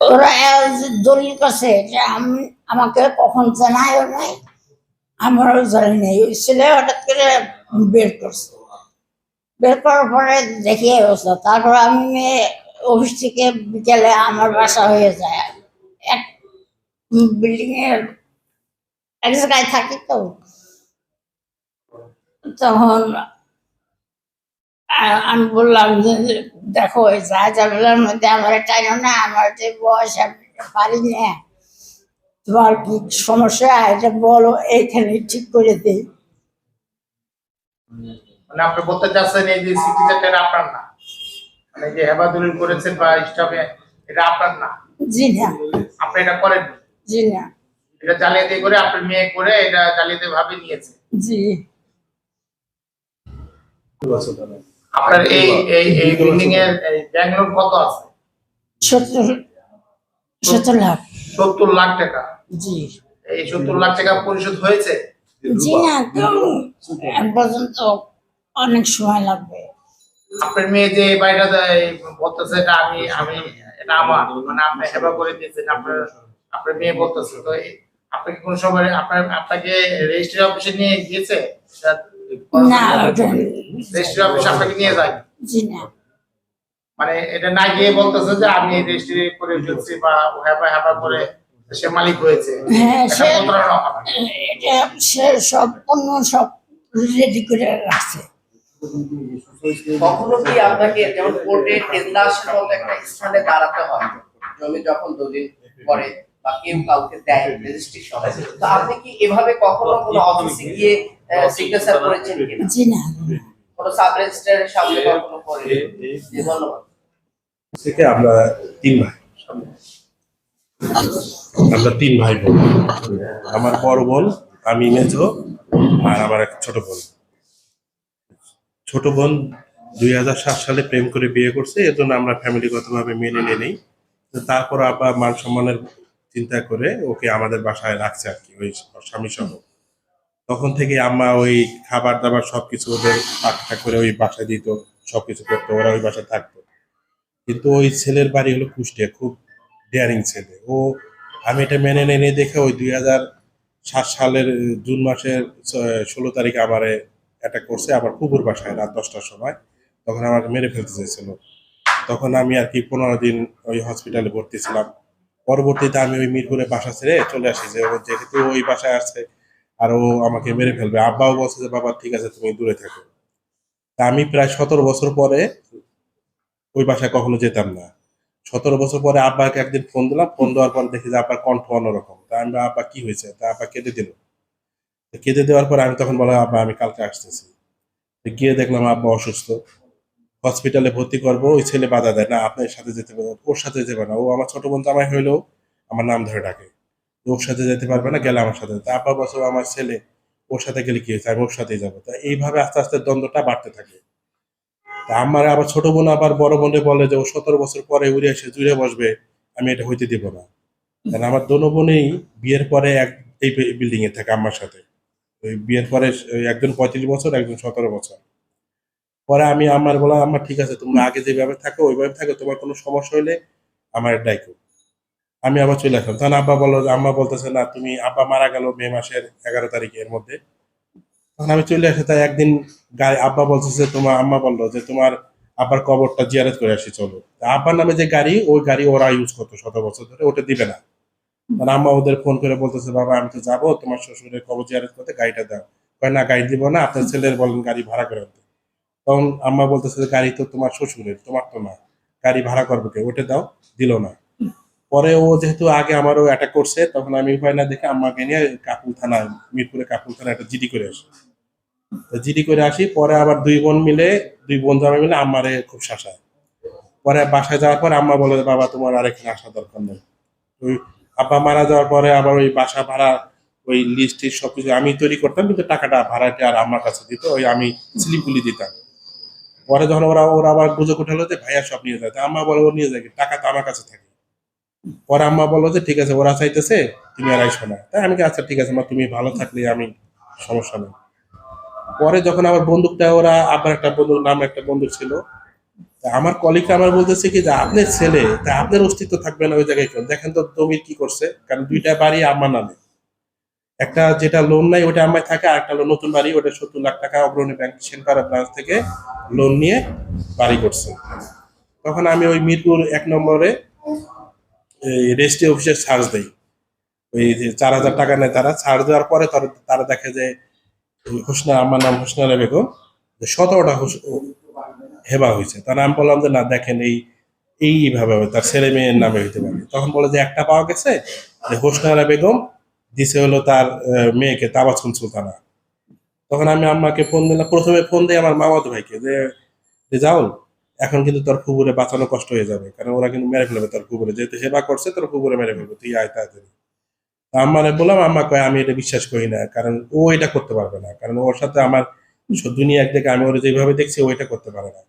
ওরা আমি আমাকে কখন জানায়ও নাই, আমারও জানি নেই। ওই ছেলে হঠাৎ করে বের করছে। বের করার পরে দেখি অবস্থা। তারপর আমি অফিস থেকে বিকেলে আমার বাসা হয়ে যায়। এক বিল্ডিং এর এক জায়গায় থাকি তো। তখন আমি বললাম যে দেখো ওই মধ্যে আমার টাইম না আমার যে বয়স আমি পারি না। তোমার কি সমস্যা? এটা বলো এইখানে ঠিক করে দিই। মানে আপনি বলতে চাচ্ছেন এই যে সিটিজেনটা আপনার না? মানে যে হেবাদুল করেছেন বা স্টাফে এটা আপনার না? জি না। আপনি এটা করেন জি না। এটা জালিয়াতি করে আপনার মেয়ে করে এটা জালিয়াতি ভাবে নিয়েছে? জি। আপনার এই এই এই বিল্ডিং এর এই ব্যাংলোর কত আছে? লাখ। সত্তর লাখ টাকা। জি। এই সত্তর লাখ টাকা পরিশোধ হয়েছে? জি না এখন পর্যন্ত অনেক সময় লাগবে। আপনার মেয়ে যে এই বাড়িটা বলতেছে এটা আমি আমি এটা আমার মানে আপনি হেবা করে দিয়েছেন আপনার আপনার মেয়ে বলতেছে। তো এই- আপনি কি সময় আপনার আপনাকে রেজিস্ট্রি অফিসে নিয়ে গিয়েছে? না রেজিস্ট্রি অফিস আপনাকে নিয়ে যায়? জি না। মানে এটা না গিয়ে বলতেছে যে আমি রেজিস্ট্রি করে ফেলছি বা হেবা হেবা করে সে মালিক হয়েছে। হ্যাঁ সে সব রেডি করে রাখছে। কখনো কি আপনাকে যেমন কোর্টে কেন্দ্রাসের মতো একটা স্থানে দাঁড়াতে হয়? জমি যখন দলিল করে বা কেউ কাউকে দেয় রেজিস্ট্রেশন তো আপনি কি এভাবে কখনো কোনো অফিসে গিয়ে সিগনেচার করেছেন কিনা জি না। কোনো সাব রেজিস্ট্রারের সামনে কখনো করে জি ধন্যবাদ। থেকে আমরা তিন ভাই। আমরা তিন ভাই বোন। আমার বড় বোন আমি মেজো আর আমার এক ছোট বোন। ছোট বোন দুই হাজার সাত সালে প্রেম করে বিয়ে করছে এর জন্য আমরা ফ্যামিলিগতভাবে মেনে নিয়ে নেই। তারপর আবার মান সম্মানের চিন্তা করে ওকে আমাদের বাসায় রাখছে আর কি, ওই স্বামী সহ। তখন থেকে আম্মা ওই খাবার দাবার সবকিছু ওদের পাকটা করে ওই বাসায় দিত, সবকিছু করতো, ওরা ওই বাসায় থাকতো। কিন্তু ওই ছেলের বাড়ি হলো কুষ্টিয়া, খুব ডেয়ারিং ছেলে। ও, আমি এটা মেনে নেনে দেখে ওই দুই হাজার সাত সালের জুন মাসের ষোলো তারিখে আমারে অ্যাটাক করছে আমার কুকুর বাসায় রাত দশটার সময়। তখন আমাকে মেরে ফেলতে চেয়েছিল তখন আমি আর কি পনেরো দিন ওই হসপিটালে ভর্তি ছিলাম। পরবর্তীতে আমি ওই মিরপুরে বাসা ছেড়ে চলে আসি, যে ও যেহেতু ওই বাসায় আসছে আর ও আমাকে মেরে ফেলবে। আব্বাও বলছে যে, বাবা, ঠিক আছে, তুমি দূরে থাকো। তা আমি প্রায় সতেরো বছর পরে ওই বাসায় কখনো যেতাম না। সতেরো বছর পরে আব্বাকে একদিন ফোন দিলাম। ফোন দেওয়ার পর দেখি যে, আব্বার কণ্ঠ অন্যরকম। তা আমি আব্বা, কি হয়েছে? তা আব্বা কেঁদে দিল। কেঁদে দেওয়ার পর আমি তখন বললাম, আব্বা, আমি কালকে আসতেছি। গিয়ে দেখলাম আব্বা অসুস্থ। হসপিটালে ভর্তি করব, ওই ছেলে বাধা দেয়, না, আপনার সাথে যেতে পারবে ওর সাথে যেতে পারে না। ও আমার ছোট বোন জামাই হইলেও আমার নাম ধরে ডাকে ওর সাথে যেতে পারবে না, গেলে আমার সাথে। তা আব্বা বছর আমার ছেলে, ওর সাথে গেলে কি হয়েছে? আমি ওর সাথেই যাব। তা এইভাবে আস্তে আস্তে দ্বন্দ্বটা বাড়তে থাকে। তা আমার আবার ছোট বোন আবার বড় বোনে বলে যে, ও সতেরো বছর পরে উড়ে এসে জুড়ে বসবে, আমি এটা হইতে দিব না। কারণ আমার দোনো বোনেই বিয়ের পরে এক, এই বিল্ডিং এ থাকে আমার সাথে। ওই বিয়ের পরে একজন পঁয়ত্রিশ বছর, একজন সতেরো বছর। পরে আমি আমার বললাম আমার ঠিক আছে, তোমরা আগে যেভাবে থাকো, ওইভাবে থাকো, তোমার কোনো সমস্যা হইলে আমার ডাইকো আমি আবার চলে আসলাম। তখন আব্বা বলল, আম্মা বলতেছে, না, তুমি, আব্বা মারা গেল মে মাসের এগারো তারিখের মধ্যে। তখন আমি চলে আসি, তাই একদিন গাড়ি আব্বা বলতেছে, তোমার আম্মা বলল যে তোমার আব্বার কবরটা জিয়ারত করে আসি, চলো। আব্বার নামে যে গাড়ি, ওই গাড়ি ওরা ইউজ করতো শত বছর ধরে, ওটা দিবে না। মানে আম্মা ওদের ফোন করে বলতেছে, বাবা, আমি তো যাব, তোমার শ্বশুরের কবর জিয়ারত করতে, গাড়িটা দাও। কয়, না, গাড়ি দিব না, আপনার ছেলের বলেন গাড়ি ভাড়া করে আনতে। তখন আম্মা বলতেছে যে, গাড়ি তো তোমার শ্বশুরের, তোমার তো না। গাড়ি ভাড়া করব কে? ওটা দাও, দিল না। পরে ও যেহেতু আগে আমারও অ্যাটাক করছে, তখন আমি উপায় না দেখে আম্মাকে নিয়ে কাপুল থানা মিরপুরে কাপুল থানা একটা জিডি করে আসি। জিডি করে আসি, পরে আবার দুই বোন মিলে, দুই বোন জামাই মিলে আম্মারে খুব শাসায়। পরে বাসায় যাওয়ার পর আম্মা বলে, বাবা, তোমার আর এখানে আসা দরকার নেই। ওই আব্বা মারা যাওয়ার পরে আবার ওই বাসা ভাড়া, ওই লিস্ট সবকিছু আমি তৈরি করতাম, কিন্তু টাকাটা ভাড়াটা আর আমার কাছে দিত, ওই আমি স্লিপগুলি দিতাম। পরে যখন ওরা ওরা আবার গুজব উঠালো যে, ভাইয়া সব নিয়ে যায়। আম্মা বলে নিয়ে যায় টাকা তো আমার কাছে থাকে। পরে আম্মা বলল যে, ঠিক আছে, ওরা চাইতেছে তুমি আর আইসো না। তাই আমি আচ্ছা ঠিক আছে, মা, তুমি ভালো থাকলে আমি সমস্যা নেই। পরে যখন আবার বন্দুকটা, ওরা আবার একটা বন্ধুর নাম একটা বন্দুক ছিল আমার কলিগরা আমার বলতেছে কি যে, আপনার ছেলে, তা আপনার অস্তিত্ব থাকবে না ওই জায়গায় দেখেন তো জমির কি করছে। কারণ দুইটা বাড়ি আমার নামে। একটা যেটা লোন নাই, ওটা আমায় থাকে আর একটা হলো নতুন বাড়ি, ওটা সত্তর লাখ টাকা অগ্রণী ব্যাংক সেনপাড়া ব্রাঞ্চ থেকে লোন নিয়ে বাড়ি করছে। তখন আমি ওই মিরপুর এক নম্বরে রেজিস্ট্রি অফিসে চার্জ দেই। ওই যে চার হাজার টাকা নেয় তারা ছাড় দেওয়ার পরে তারা তারা দেখে যে হোসনা, আমার নাম হোসনারা বেগম, যে ও- হেবা হয়েছে। তার আমি বললাম যে, না, দেখেন এই এইভাবে তার ছেলে মেয়ের নামে হইতে পারে। তখন বলে যে, একটা পাওয়া গেছে? যে হোসনারা বেগম দিছে হলো তার মেয়েকে, তাবাসুম সুলতানা। তখন আমি আম্মাকে ফোন দিলাম। প্রথমে ফোন দিই আমার মামাতো ভাইকে যে যাও এখন কিন্তু তোর কুকুরে বাঁচানো কষ্ট হয়ে যাবে। কারণ ওরা কিন্তু মেরে ফেলবে তোর কুকুরে। যেহেতু সেবা করছে, তোর কুকুরে মেরে ফেলবে। তুই আয় তাড়াতাড়ি। আম্মারে বললাম, আম্মা, কয়, আমি এটা বিশ্বাস করি না। কারণ ও এটা করতে পারবে না। কারণ ওর সাথে আমার দুনিয়া এক দেখে আমি ওরা যেভাবে দেখছি, ও এটা করতে পারে না।